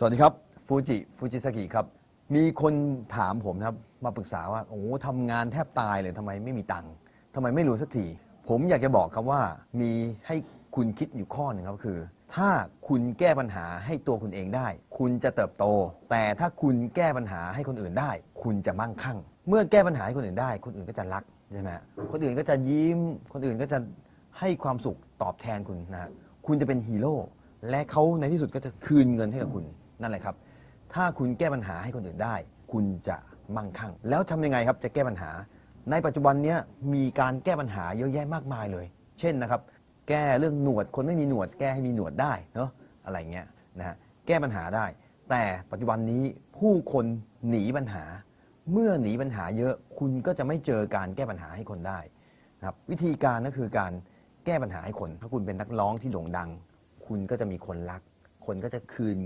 สวัสดีครับฟูจิฟูจิสกิครับ มีคนถามผมนะครับมาปรึกษาว่า โอ้โหทำงานแทบตายเลยทำไมไม่มีตังค์ทำไมไม่รู้สักที ผมอยากจะบอกครับว่ามีให้คุณคิดอยู่ข้อหนึ่งครับคือ ถ้าคุณแก้ปัญหาให้ตัวคุณเองได้ คุณจะเติบโต แต่ถ้าคุณแก้ปัญหาให้คนอื่นได้ คุณจะมั่งคั่ง เมื่อแก้ปัญหาให้คนอื่นได้ คนอื่นก็จะรักใช่ไหมฮะคนอื่นก็จะยิ้ม คนอื่นก็จะให้ความสุขตอบแทนคุณนะฮะคุณจะเป็นฮีโร่และเขาในที่สุดก็จะคืนเงินให้กับคุณ นั่นแหละครับ ถ้าคุณแก้ปัญหาให้คนอื่นได้ คุณจะมั่งคั่ง แล้วทำยังไงครับจะแก้ปัญหา ในปัจจุบันเนี้ยมีการแก้ปัญหาเยอะแยะมากมายเลย เช่นนะครับ แก้เรื่องหนวดคนไม่มีหนวด แก้ให้มีหนวดได้เนาะอะไรเงี้ยนะฮะแก้ปัญหาได้ แต่ปัจจุบันนี้ผู้คนหนีปัญหา เมื่อหนีปัญหาเยอะคุณก็จะไม่เจอการแก้ปัญหาให้คนได้นะครับวิธีการก็คือการแก้ปัญหาให้คน ถ้าคุณเป็นนักร้องที่โด่งดัง คุณก็จะมีคนรัก คนก็จะคืน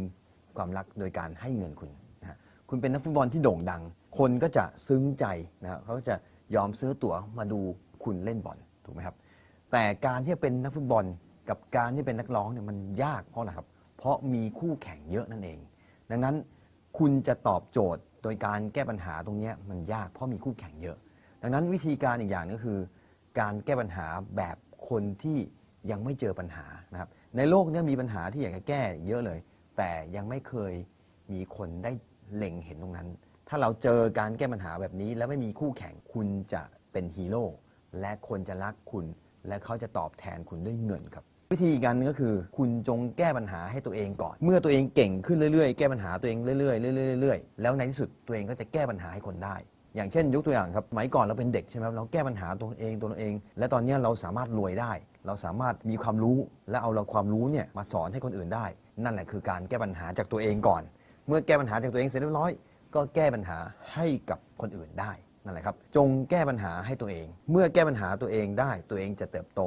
ความรักโดยการให้เงินคุณนะคุณเป็นนักฟุตบอลที่โด่งดัง คนก็จะซึ้งใจนะครับเขาก็จะยอมซื้อตั๋วมาดูคุณเล่นบอลถูกไหมครับ แต่การที่เป็นนักฟุตบอลกับการที่เป็นนักร้องเนี่ยมันยากเพราะอะไรครับ เพราะมีคู่แข่งเยอะนั่นเอง ดังนั้นคุณจะตอบโจทย์โดยการแก้ปัญหาตรงนี้มันยากเพราะมีคู่แข่งเยอะ ดังนั้นวิธีการอีกอย่างก็คือ การแก้ปัญหาแบบคนที่ยังไม่เจอปัญหานะครับในโลกนี้มีปัญหาที่อยากจะแก้เยอะเลย แต่ยังไม่เคยมีคนได้เล็งเห็นตรงนั้น ถ้าเราเจอการแก้ปัญหาแบบนี้ แล้วไม่มีคู่แข่งคุณจะเป็นฮีโร่และคนจะรักคุณ และเขาจะตอบแทนคุณด้วยเงินครับ วิธีการนึงก็คือ คุณจงแก้ปัญหาให้ตัวเองก่อน เมื่อตัวเองเก่งขึ้นเรื่อยๆ แก้ปัญหาตัวเองเรื่อยๆเรื่อยๆเรื่อยๆแล้วในที่สุดตัวเองก็จะแก้ปัญหาให้คนได้ อย่างเช่น ยกตัวอย่างครับสมัยก่อนเราเป็นเด็กใช่ไหมครับเราแก้ปัญหาตัวเองตัวเอง และตอนนี้เราสามารถรวยได้ เราสามารถมีความรู้และเอาเราความรู้เนี่ยมาสอนให้คนอื่นได้ นั่นแหละคือการแก้ปัญหาจากตัวเองก่อน เมื่อแก้ปัญหาจากตัวเองเสร็จเรียบร้อย ก็แก้ปัญหาให้กับคนอื่นได้นั่นแหละครับ จงแก้ปัญหาให้ตัวเอง เมื่อแก้ปัญหาตัวเองได้ตัวเองจะเติบโต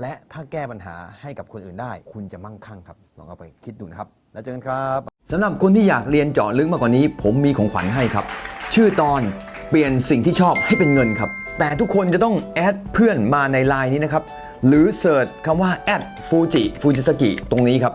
และถ้าแก้ปัญหาให้กับคนอื่นได้ คุณจะมั่งคั่งครับลองเอาไปคิดดูนะครับ แล้วเจอกันครับสำหรับคนที่อยากเรียนเจาะลึกมากกว่านี้ ผมมีของขวัญให้ครับ ชื่อตอนเปลี่ยนสิ่งที่ชอบให้เป็นเงินครับ แต่ทุกคนจะต้องแอดเพื่อนมาในไลน์นี้นะครับ หรือเสิร์ชคำว่าแอดฟูจิฟูจิสกิตรงนี้ครับ